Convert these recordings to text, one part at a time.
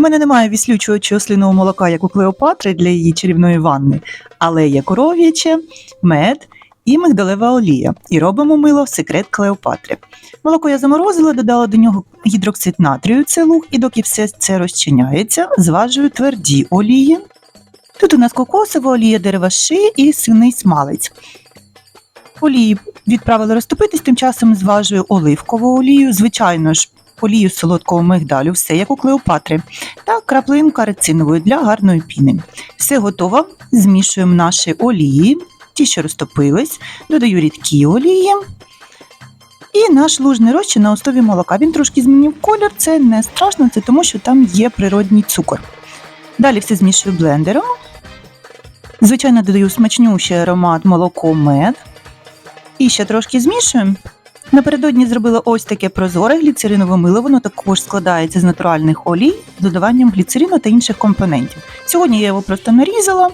мене немає віслючого сліного молока, як у Клеопатри для її чарівної ванни, але є коров'яче, мед і мигдалева олія. І робимо мило секрет Клеопатри. Молоко я заморозила, додала до нього гідроксид натрію, це луг, і доки все це розчиняється, зважую тверді олії. Тут у нас кокосова олія, дерева ши і синий смалець. Олії відправили розтопитись, тим часом зважую оливкову олію, звичайно ж, олію солодкого мигдалю, все як у Клеопатри, та краплинка рецинової для гарної піни. Все готово. Змішуємо наші олії, ті, що розтопились, додаю рідкі олії. І наш лужний розчин на основі молока. Він трошки змінив колір, це не страшно, це тому що там є природній цукор. Далі все змішую блендером. Звичайно, додаю смачнющий аромат молоко мед. І ще трошки змішуємо. Напередодні зробила ось таке прозоре гліцеринове мило. Воно також складається з натуральних олій з додаванням гліцерину та інших компонентів. Сьогодні я його просто нарізала,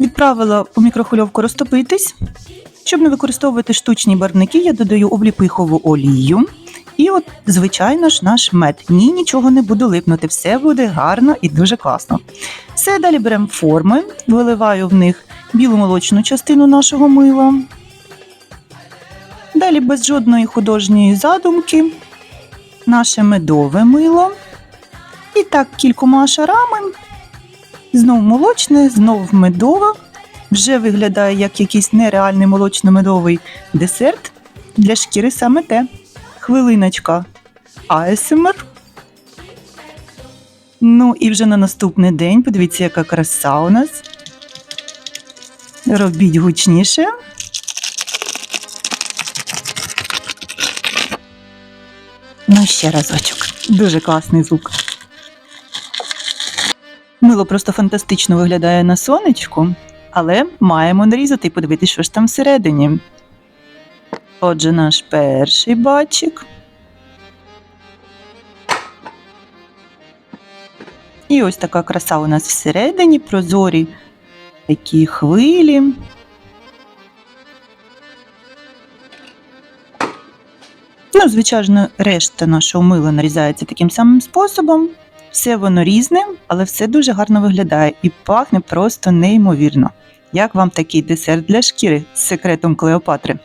відправила у мікрохвильовку розтопитись. Щоб не використовувати штучні барвники, я додаю обліпихову олію. І от, звичайно ж, наш мед. Ні, нічого не буде липнути, все буде гарно і дуже класно. Все, далі беремо форми, виливаю в них білу молочну частину нашого мила. Далі без жодної художньої задумки наше медове мило. І так кількома шарами. Знов молочне, знов медове. Вже виглядає як якийсь нереальний молочно-медовий десерт. Для шкіри саме те. Хвилиночка АСМР. Ну і вже на наступний день, подивіться, яка краса у нас. Робіть гучніше. Ну, ще разочок. Дуже класний звук. Мило просто фантастично виглядає на сонечку, але маємо нарізати і подивитися, що ж там всередині. Отже, наш перший бачик. І ось така краса у нас всередині, прозорі такі хвилі. Ну, звичайно, решта нашого мила нарізається таким самим способом. Все воно різне, але все дуже гарно виглядає і пахне просто неймовірно. Як вам такий десерт для шкіри з секретом Клеопатри?